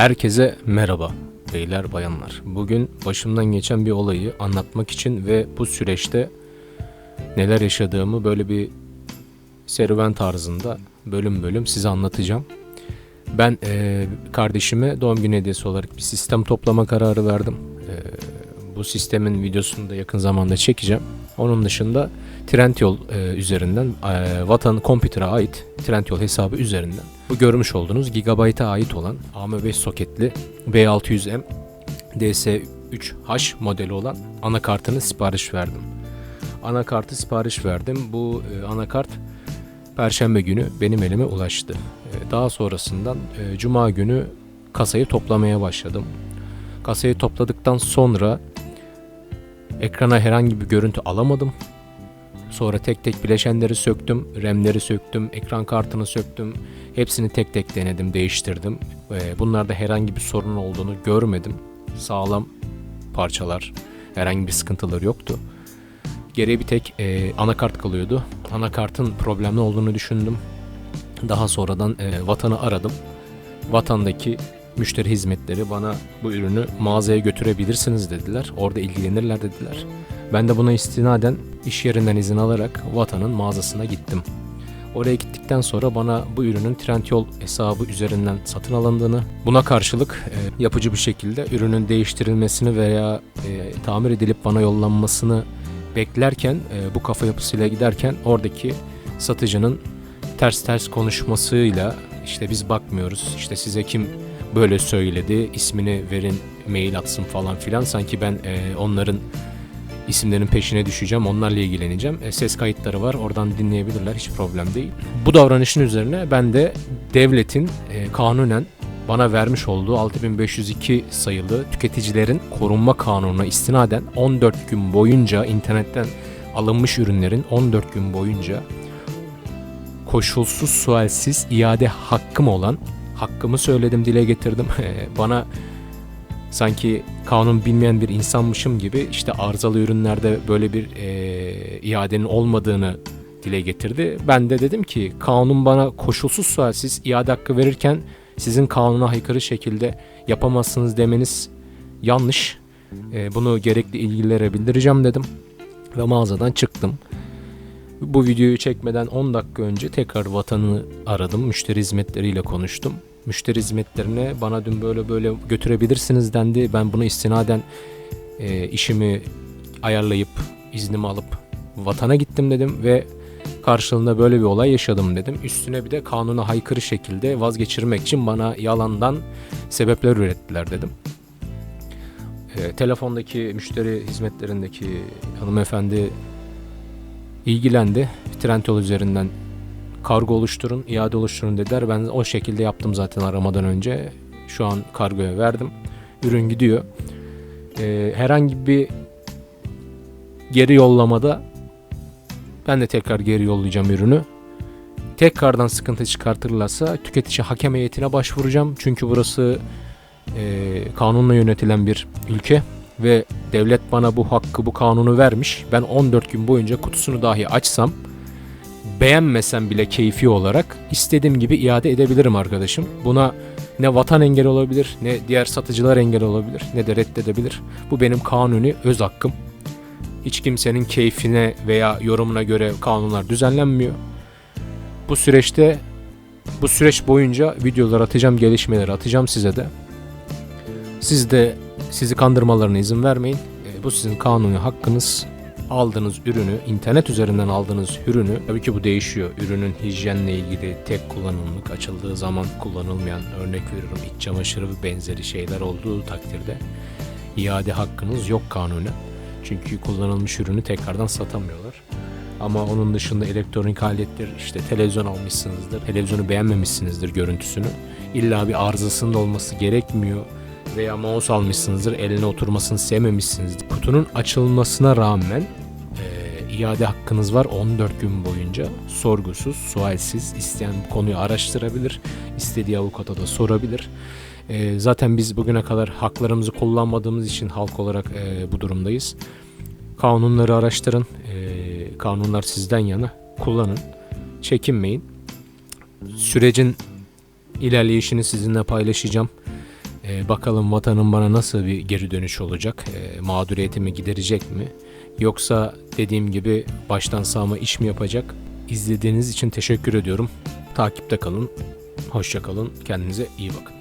Herkese merhaba beyler bayanlar. Bugün başımdan geçen bir olayı anlatmak için ve bu süreçte neler yaşadığımı böyle bir serüven tarzında bölüm bölüm size anlatacağım. Ben eee, kardeşime doğum günü hediyesi olarak bir sistem toplama kararı verdim. Eee, bu sistemin videosunu da yakın zamanda çekeceğim. Onun dışında Trendyol eee, üzerinden eee, Vatan Computer'a ait Trendyol hesabı üzerinden bu görmüş olduğunuz Gigabyte'a ait olan AM5 soketli B600M DS3H modeli olan anakartını sipariş verdim. Anakartı sipariş verdim. Bu e, anakart Perşembe günü benim elime ulaştı. E, Daha sonrasından e, Cuma günü kasayı toplamaya başladım. Kasayı topladıktan sonra ekrana herhangi bir görüntü alamadım. Sonra tek tek bileşenleri söktüm, RAM'leri söktüm, ekran kartını söktüm. Hepsini tek tek denedim, değiştirdim. Ee, Bunlarda herhangi bir sorun olduğunu görmedim. Sağlam parçalar, herhangi bir sıkıntıları yoktu. Geriye bir tek e, anakart kalıyordu. Anakartın problemli olduğunu düşündüm. Daha sonradan e, Vatan'ı aradım. Vatan'daki müşteri hizmetleri bana bu ürünü mağazaya götürebilirsiniz dediler. Orada ilgilenirler dediler. Ben de buna istinaden iş yerinden izin alarak Vatan'ın mağazasına gittim. Oraya gittikten sonra bana bu ürünün Trendyol hesabı üzerinden satın alındığını, buna karşılık e, yapıcı bir şekilde ürünün değiştirilmesini veya e, tamir edilip bana yollanmasını beklerken, e, bu kafa yapısıyla giderken oradaki satıcının ters ters konuşmasıyla işte biz bakmıyoruz, işte size kim böyle söyledi, ismini verin, mail atsın falan filan. Sanki ben e, onların isimlerin peşine düşeceğim, onlarla ilgileneceğim. E, ses kayıtları var, oradan dinleyebilirler, hiç problem değil. Bu davranışın üzerine ben de devletin e, kanunen bana vermiş olduğu 6502 sayılı tüketicilerin korunma kanununa istinaden 14 gün boyunca internetten alınmış ürünlerin 14 gün boyunca koşulsuz sualsiz iade hakkım olan hakkımı söyledim dile getirdim. Bana sanki kanun bilmeyen bir insanmışım gibi işte arızalı ürünlerde böyle bir e, iadenin olmadığını dile getirdi. Ben de dedim ki kanun bana koşulsuz sualsiz iade hakkı verirken sizin kanuna aykırı şekilde yapamazsınız demeniz yanlış. E, bunu gerekli ilgililere bildireceğim dedim ve mağazadan çıktım. Bu videoyu çekmeden 10 dakika önce tekrar vatanı aradım. Müşteri hizmetleriyle konuştum. Müşteri hizmetlerine bana dün böyle böyle götürebilirsiniz dendi. Ben bunu istinaden e, işimi ayarlayıp iznimi alıp vatana gittim dedim ve karşılığında böyle bir olay yaşadım dedim. Üstüne bir de kanuna haykırı şekilde vazgeçirmek için bana yalandan sebepler ürettiler dedim. E, telefondaki müşteri hizmetlerindeki hanımefendi ilgilendi. Trendyol üzerinden kargo oluşturun, iade oluşturun dediler. Ben o şekilde yaptım zaten aramadan önce. Şu an kargoya verdim. Ürün gidiyor. Ee, herhangi bir geri yollamada ben de tekrar geri yollayacağım ürünü. Tekrardan sıkıntı çıkartırlarsa tüketici hakem heyetine başvuracağım. Çünkü burası e, kanunla yönetilen bir ülke ve devlet bana bu hakkı, bu kanunu vermiş. Ben 14 gün boyunca kutusunu dahi açsam beğenmesem bile keyfi olarak istediğim gibi iade edebilirim arkadaşım. Buna ne vatan engel olabilir, ne diğer satıcılar engel olabilir, ne de reddedebilir. Bu benim kanuni öz hakkım. Hiç kimsenin keyfine veya yorumuna göre kanunlar düzenlenmiyor. Bu süreçte bu süreç boyunca videolar atacağım, gelişmeleri atacağım size de. Siz de sizi kandırmalarına izin vermeyin. E, Bu sizin kanuni hakkınız aldığınız ürünü, internet üzerinden aldığınız ürünü, tabii ki bu değişiyor. Ürünün hijyenle ilgili tek kullanımlık açıldığı zaman kullanılmayan örnek veriyorum iç çamaşırı ve benzeri şeyler olduğu takdirde iade hakkınız yok kanunen. Çünkü kullanılmış ürünü tekrardan satamıyorlar. Ama onun dışında elektronik aletler işte televizyon almışsınızdır, televizyonu beğenmemişsinizdir görüntüsünü. İlla bir arızasının olması gerekmiyor veya mouse almışsınızdır, eline oturmasını sevmemişsinizdir. Kutunun açılmasına rağmen iade hakkınız var 14 gün boyunca. Sorgusuz, sualsiz isteyen konuyu araştırabilir, istediği avukata da sorabilir. E, zaten biz bugüne kadar haklarımızı kullanmadığımız için halk olarak e, bu durumdayız. Kanunları araştırın, e, kanunlar sizden yana kullanın, çekinmeyin. Sürecin ilerleyişini sizinle paylaşacağım. E, bakalım vatanın bana nasıl bir geri dönüş olacak? E, mağduriyetimi giderecek mi? Yoksa dediğim gibi baştan sağma iş mi yapacak? İzlediğiniz için teşekkür ediyorum. Takipte kalın. Hoşça kalın. Kendinize iyi bakın.